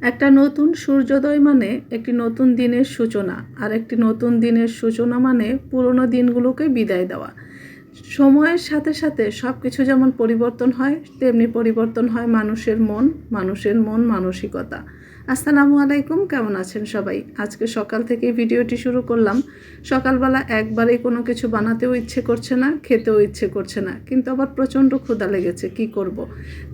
একটা নতুন সূর্যোদয় মানে একটি নতুন দিনের সূচনা, আর একটি নতুন দিনের সূচনা মানে পুরনো দিনগুলোকে বিদায় দেওয়া। সময়ের সাথে সাথে সব কিছু যেমন পরিবর্তন হয়, তেমনি পরিবর্তন হয় মানুষের মন মানুষের মন মানসিকতা। আসসালামু আলাইকুম, কেমন আছেন সবাই? আজকে সকাল থেকে ভিডিওটি শুরু করলাম। সকালবেলা একবারেই কোনো কিছু বানাতেও ইচ্ছে করছে না, খেতেও ইচ্ছে করছে না, কিন্তু আবার প্রচণ্ড ক্ষুধা লেগেছে, কি করব।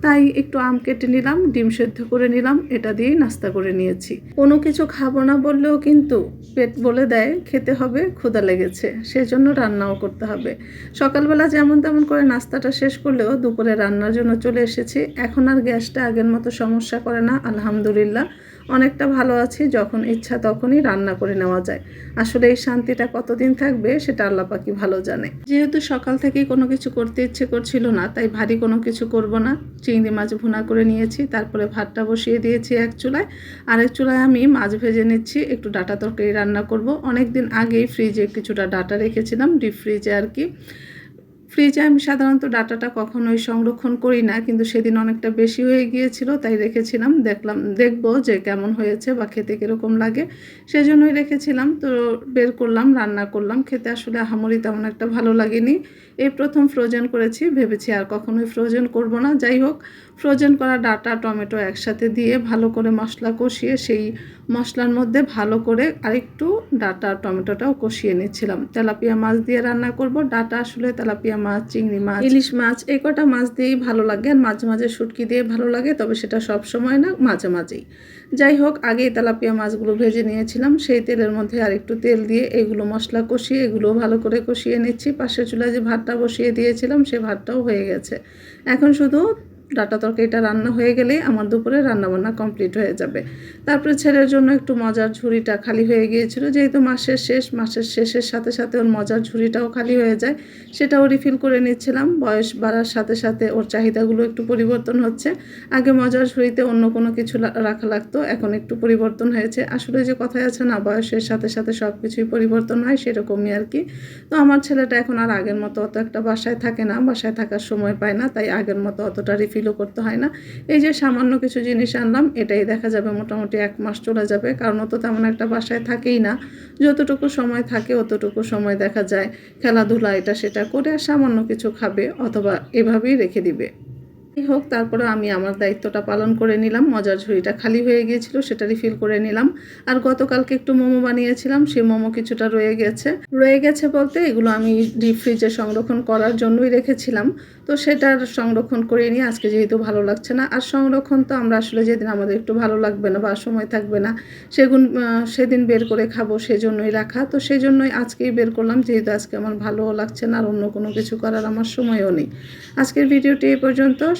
তাই একটু আম কেটে নিলাম, ডিম সেদ্ধ করে নিলাম, এটা দিয়েই নাস্তা করে নিয়েছি। কোনো কিছু খাব না বললেও কিন্তু পেট বলে দেয়, খেতে হবে, ক্ষুধা লেগেছে, সেজন্য রান্নাও করতে হবে। সকালবেলা যেমন তেমন করে নাস্তাটা শেষ করলেও দুপুরে রান্নার জন্য চলে এসেছি। এখন আর গ্যাসটা আগের মতো সমস্যা করে না, আলহামদুলিল্লাহ। অনেকটা ভালো আছি, যখন ইচ্ছা তখনই রান্না করে নেওয়া যায়। আসলে এই শান্তিটা কতদিন থাকবে সেটা আল্লাহ পাকি ভালো জানে। যেহেতু সকাল থেকেই কোনো কিছু করতে ইচ্ছে করছিল না, তাই ভারী কোনো কিছু করব না। চিংড়ি মাছ ভুনা করে নিয়েছি, তারপরে ভাতটা বসিয়ে দিয়েছি এক চুলায়। আরেক চুলায় আমি মাছ ভেজে নিচ্ছি, একটু ডাটা তরকারি রান্না করব। অনেক দিন আগেই ফ্রিজে কিছুটা ডাটা রেখেছিলাম ডিপ ফ্রিজে আর কি। ফ্রিজে আমি সাধারণত ডাটাটা কখনোই সংরক্ষণ করি না, কিন্তু সেদিন অনেকটা বেশি হয়ে গিয়েছিল, তাই রেখেছিলাম। দেখলাম, দেখব যে কেমন হয়েছে বা খেতে কীরকম লাগে, সেজন্যই রেখেছিলাম। তো বের করলাম, রান্না করলাম, খেতে আসলে আহামরি তেমন একটা ভালো লাগেনি। এই প্রথম ফ্রোজেন করেছি, ভেবেছি আর কখনোই ফ্রোজেন করব না। যাই হোক ফ্রোজেন করা ডাটা, টমেটো একসাথে দিয়ে ভালো করে মশলা কষিয়ে, সেই মশলার মধ্যে ভালো করে আরেকটু ডাটা, টমেটোটাও কষিয়ে নিচ্ছিলাম। তেলাপিয়া মাছ দিয়ে রান্না করব। ডাটা আসলে তেলাপিয়া মাছ, চিংড়ি মাছ। ইলিশ মাছ, এই কটা মাছ দিয়েই ভালো লাগে আর মাঝে মাঝে শুটকি দিয়ে ভালো লাগে, তবে সেটা সব সময় না, মাঝে মাঝেই। যাই হোক, আগেই তেলাপিয়া মাছগুলো ভেজে নিয়েছিলাম, সেই তেলের মধ্যে আর একটু তেল দিয়ে এগুলো মশলা কষিয়ে এগুলো ভালো করে কষিয়ে নিচ্ছি। পাশের চুলায় যে ভাতটা বসিয়ে দিয়েছিলাম, সে ভাতটাও হয়ে গেছে। এখন শুধু ডাটা তরকারিটা রান্না হয়ে গেলেই আমার দুপুরে রান্নাবান্না কমপ্লিট হয়ে যাবে। তারপরে ছেলের জন্য একটু মজার ঝুড়িটা খালি হয়ে গিয়েছিল, যেহেতু মাসের শেষ, মাসের শেষের সাথে সাথে ওর মজার ঝুড়িটাও খালি হয়ে যায়, সেটাও রিফিল করে নিচ্ছিলাম। বয়স বাড়ার সাথে সাথে ওর চাহিদাগুলো একটু পরিবর্তন হচ্ছে। আগে মজার ঝুড়িতে অন্য কোনো কিছু রাখা লাগতো, এখন একটু পরিবর্তন হয়েছে। আসলে যে কথায় আছে না, বয়সের সাথে সাথে সব কিছুই পরিবর্তন হয়, সেরকমই আর কি। তো আমার ছেলেটা এখন আর আগের মতো অত একটা বাসায় থাকে না, বাসায় থাকার সময় পায় না, তাই আগের মতো অতটা রিফিল ফিলও করতে হয় না। এই যে সামান্য কিছু জিনিস আনলাম, এটাই দেখা যাবে মোটামুটি এক মাস চলে যাবে, কারণ অত তেমন একটা বাসায় থাকেই না। যতটুকু সময় থাকে অতটুকু সময় দেখা যায়। খেলাধুলা এটা সেটা করে আর সামান্য কিছু খাবে অথবা এভাবেই রেখে দিবে। হোক তারপরে আমি আমার দায়িত্বটা পালন করে নিলাম। মজার ঝুড়িটা খালি হয়ে গিয়েছিল সেটা রিফিল করে নিলাম। আর গতকালকে একটু মোমো বানিয়েছিলাম সেই মোমো কিছুটা রয়ে গেছে। রয়ে গেছে বলতে এগুলো আমি ডিপ ফ্রিজে সংরক্ষণ করার জন্যই রেখেছিলাম। তো সেটার সংরক্ষণ করে নিয়ে আজকে যেহেতু ভালো লাগছে না, আর সংরক্ষণ তো আমরা আসলে যেদিন আমাদের একটু ভালো লাগবে না বা সময় থাকবে না, সেগুন সেদিন বের করে খাব সেজন্যই রাখা। তো সেই জন্যই আজকেই বের করলাম, যেহেতু আজকে আমার ভালোও লাগছে না আর অন্য কোনো কিছু করার আমার সময়ও নেই। আজকের ভিডিওটি এ পর্যন্ত